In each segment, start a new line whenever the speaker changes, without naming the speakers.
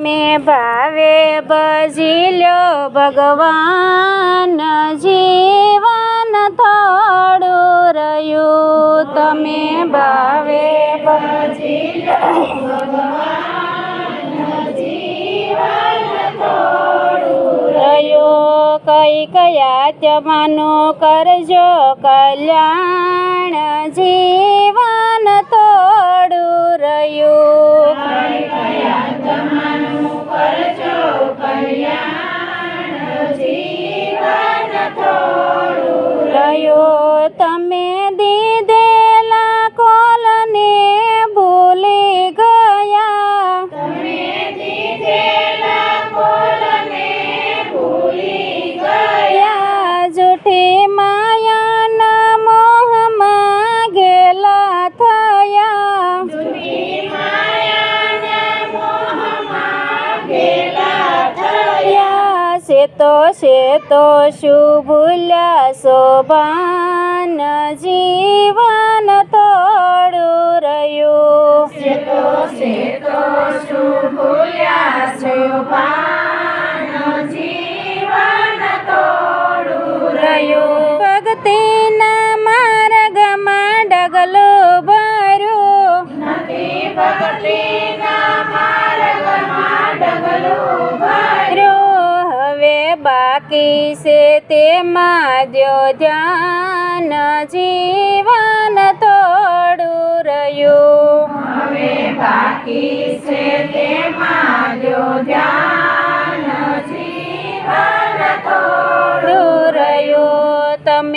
મેં ભાવે ભજી લ્યો ભગવાન જીવન થોડું રહ્યું. તમે ભાવે ભજી લ્યો રહ્યો. કઈ કયા ત્યમાનું કરજો કલ્યાણ જીવન થોડું થયા છે તો છે તો શું ભૂલ્યા શોભાન જીવન તોડું રહ્યું. રહ્યું ભક્તિના માર્ગમાં ડગલો ભર્યો. રહ્યો બાકી છે તેમાં દ્યો ધ્યાન જીવન થોડું રહ્યું. થોડું રહ્યું.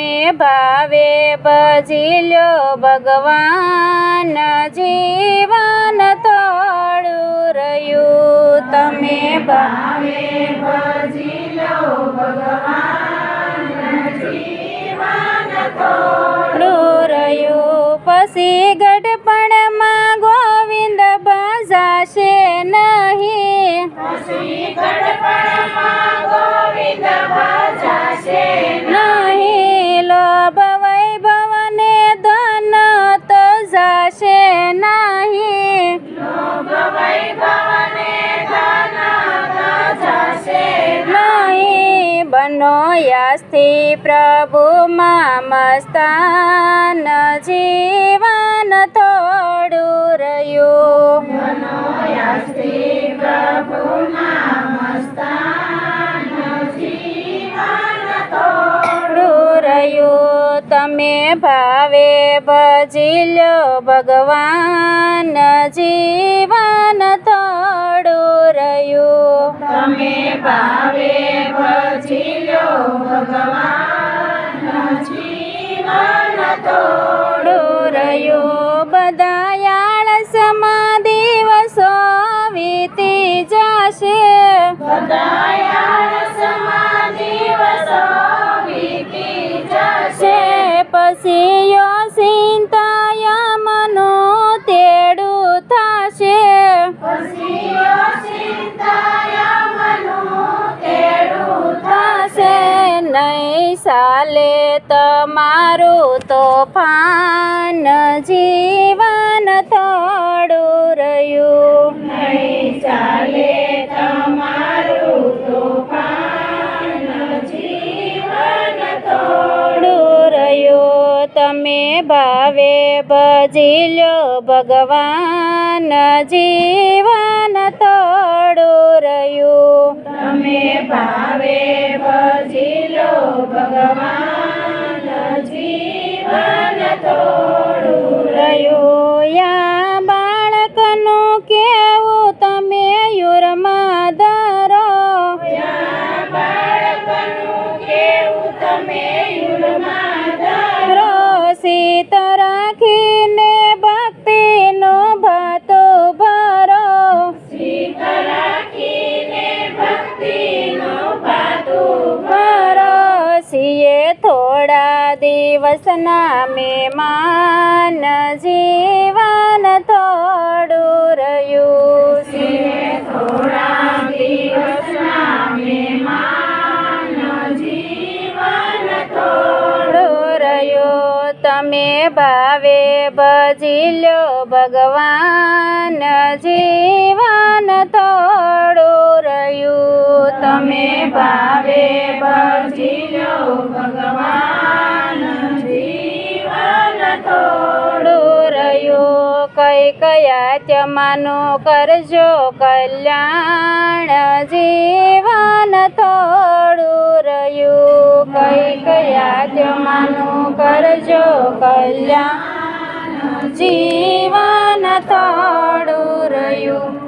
તમે ભાવે ભજી લ્યો ભગવાન જીવન તોડું રહ્યું. તમે ભાવે થોડું રહ્યું. પછી ગઢપણમાં ગોવિંદ ભજાશે નહીં. નહીં. લોભ ધન તો જાશે નહીં. નહીં. બનો યાસથી પ્રભુમાં મસ્તાન જીવન થોડું રહ્યું. થોડું તમે ભાવે ભજી લો ભગવાન જીવન થોડું રહ્યું.
તમે ભાવે ભજી લો ભગવાન જીવન
થોડું રહ્યું.
બધાયાળ સમા દિવસો વીતી જશે.
બધાયા પછી
ચિંતાયા મનું તેડું
નહીં સાલે તમારું તોફાન જીવન થોડું રહ્યું.
નહીં ચાલે
તમે ભાવે ભજી લ્યો ભગવાન જીવન તોડું રહ્યું.
તમે ભાવે ભજી લો ભગવાન જીવન થોડું
દિવસના માન જીવન થોડું રહ્યું રહ્યું તમે ભાવે ભજી લો ભગવાન જીવન થોડું તમે ભાવે કયા ચમાનો કરજો કલ્યાણ જીવન થોડું રહ્યું. કઈ કયા ચમાનો કરજો કલ્યાણ જીવન થોડું રહ્યું.